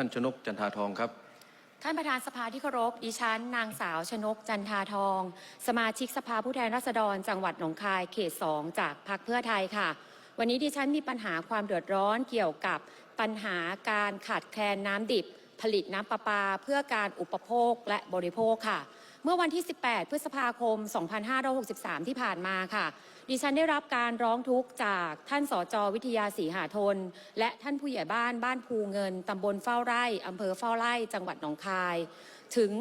ท่านชนกจันทาทองครับ ท่านประธานสภาที่เคารพดิฉัน นางสาวชนกจันทาทอง สมาชิกสภาผู้แทนราษฎร จังหวัดหนองคายเขตสองจากพรรคเพื่อไทยค่ะ วันนี้ดิฉันมีปัญหาความเดือดร้อนเกี่ยวกับปัญหาการขาดแคลนน้ำดิบ ผลิตน้ำประปาเพื่อการอุปโภคและบริโภคค่ะ เมื่อวันที่ 18 พฤษภาคม 2563 ที่ผ่านมาค่ะ ดิฉันได้รับการร้องทุกข์จากท่านสจวิทยาศรีหาทน และท่านผู้ใหญ่บ้านบ้านภูเงินตำบลเฝ้าไร่อำเภอเฝ้าไร่ จังหวัดหนองคาย ถึง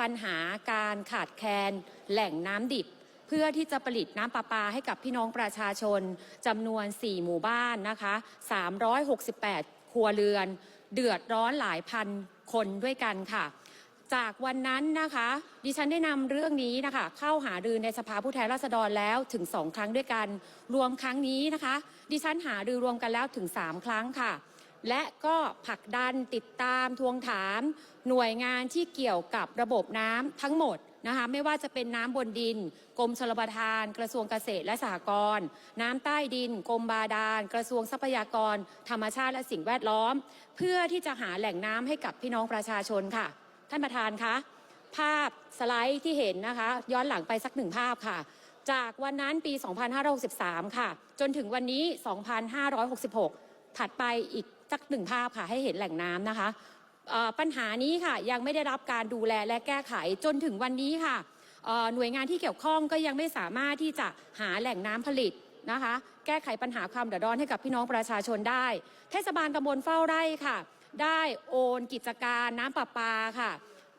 ปัญหาการขาดแคลนแหล่งน้ำดิบเพื่อที่จะผลิตน้ำประปาให้กับพี่น้องประชาชนจำนวน 4 หมู่บ้านนะคะ 368 ครัวเรือน เดือดร้อนหลายพันคนด้วยกันค่ะ จากวันนั้นนะคะ ดิฉันได้นำเรื่องนี้นะคะ เข้าหารือในสภาผู้แทนราษฎรแล้วถึงสองครั้งด้วยกัน รวมครั้งนี้นะคะ ดิฉันหารือรวมกันแล้วถึง3ครั้งค่ะ และก็ผลักดันติดตามทวงถาม หน่วยงานที่เกี่ยวกับระบบน้ำทั้งหมดนะคะไม่ว่าจะเป็นน้ำบนดิน กรมชลประทาน กระทรวงเกษตรและสหกรณ์น้ำใต้ดิน กรมบาดาล กระทรวงทรัพยากร ธรรมชาติและสิ่งแวดล้อม เพื่อที่จะหาแหล่งน้ำให้กับพี่น้องประชาชนค่ะ ท่านประธานคะภาพสไลด์ที่เห็นนะคะ ย้อนหลังไปสักหนึ่งภาพค่ะ จากวันนั้นปี 2563 ค่ะ จนถึงวันนี้ 2566 ถัดไปอีก สักหนึ่งภาพค่ะให้เห็นแหล่งน้ำนะคะปัญหานี้ค่ะยังไม่ได้รับการดูแลและแก้ไขจนถึงวันนี้ค่ะหน่วยงานที่เกี่ยวข้องก็ยังไม่สามารถที่จะหาแหล่งน้ำผลิตนะคะ แก้ไขปัญหาความเดือดร้อนให้กับพี่น้องประชาชนได้ เทศบาลตำบลเฝ้าไร่ค่ะ ได้โอนกิจการน้ำประปาค่ะ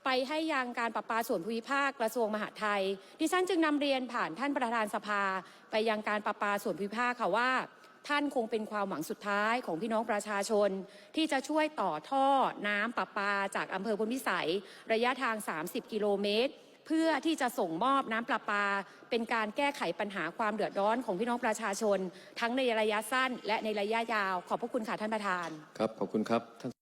ไปให้ยังการประปาส่วนภูมิภาคกระทรวงมหาดไทย ดิฉันจึงนำเรียนผ่านท่านประธานสภา ไปยังการประปาส่วนภูมิภาคค่ะว่า ท่านคงเป็นความหวังสุดท้ายของพี่น้องประชาชน ที่จะช่วยต่อท่อน้ำประปาจากอำเภอพลพิสัย ระยะทาง 30 กิโลเมตร เพื่อที่จะส่งมอบน้ำประปา เป็นการแก้ไขปัญหาความเดือดร้อนของพี่น้องประชาชน ทั้งในระยะสั้นและในระยะยาว ขอบพระคุณค่ะท่านประธาน ครับ ขอบคุณครับ